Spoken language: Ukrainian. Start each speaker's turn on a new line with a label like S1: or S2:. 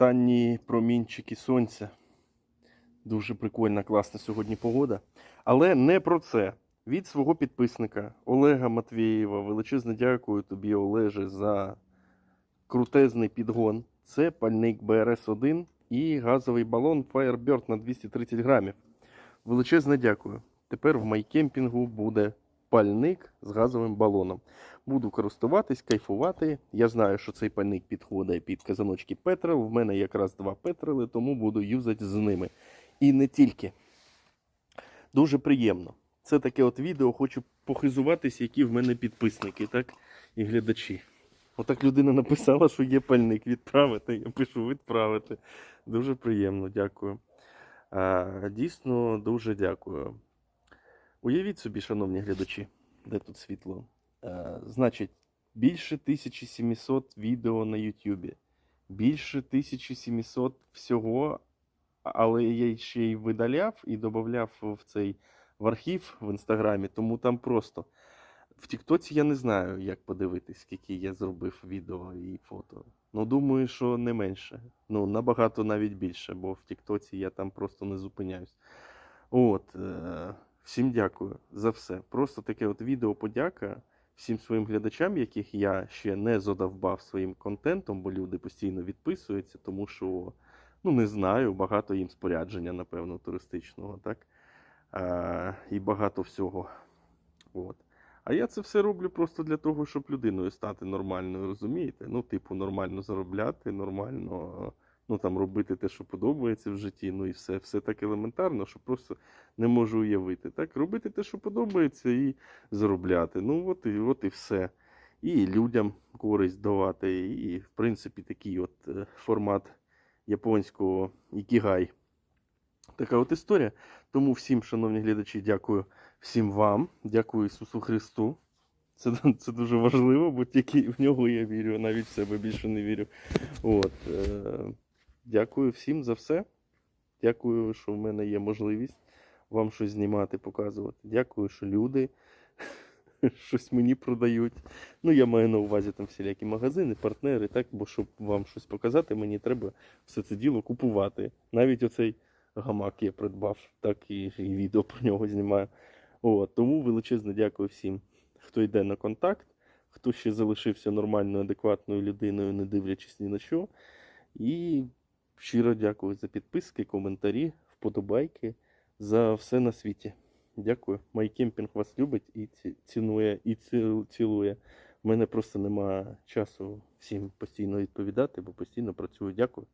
S1: Останні промінчики сонця. Дуже прикольна, класна сьогодні погода. Але не про це. Від свого підписника Олега Матвієва. Величезне дякую тобі, Олеже, за крутезний підгон. Це пальник БРС-1 і газовий балон Firebird на 230 грамів. Величезне дякую. Тепер в майкемпінгу буде пальник з газовим балоном. Буду користуватись, кайфувати. Я знаю, що цей пальник підходить під казаночки Петрел. В мене якраз два Петрели, тому буду юзати з ними. І не тільки. Дуже приємно. Це таке от відео, хочу похизуватись, які в мене підписники, так? І глядачі. Отак людина написала, що є пальник відправити. Я пишу відправити. Дуже приємно, дякую. А, дійсно, дуже дякую. Уявіть собі, шановні глядачі, де тут світло. Е, значить, більше 1700 відео на Ютубі, більше 1700 всього, але я ще й видаляв і додавав в цей в архів в інстаграмі, тому там просто. В Тіктоці я не знаю, як подивитись, скільки я зробив відео і фото. Ну, думаю, що не менше. Ну, набагато навіть більше, бо в Тіктоці я там просто не зупиняюсь. От. Е- всім дякую за все. Просто таке от відео подяка всім своїм глядачам, яких я ще не задовбав своїм контентом, бо люди постійно відписуються, тому що, ну, не знаю, багато їм спорядження, напевно, туристичного, так? А, і багато всього. От. А я це все роблю просто для того, щоб людиною стати нормальною, розумієте? Ну, типу, нормально заробляти, нормально ну, там, робити те, що подобається в житті, ну і все, все так елементарно, що просто не можу уявити. Так, робити те, що подобається, і заробляти. Ну, от і, от і все. І людям користь давати. І, в принципі, такий от е, формат японського ікігай. Така от історія. Тому всім, шановні глядачі, дякую всім вам, дякую Ісусу Христу. Це, це дуже важливо, бо тільки в нього я вірю, навіть в себе більше не вірю. От, е, дякую всім за все. Дякую, що в мене є можливість вам щось знімати, показувати. Дякую, що люди щось мені продають. Ну, я маю на увазі там всілякі магазини, партнери, так, бо щоб вам щось показати, мені треба все це діло купувати. Навіть оцей гамак я придбав, так і, і відео про нього знімаю. От, тому величезне дякую всім, хто йде на контакт, хто ще залишився нормальною, адекватною людиною, не дивлячись ні на що. І щиро дякую за підписки, коментарі, вподобайки, за все на світі. Дякую. Майкемпінг вас любить і цінує, і цілує. У мене просто немає часу всім постійно відповідати, бо постійно працюю. Дякую.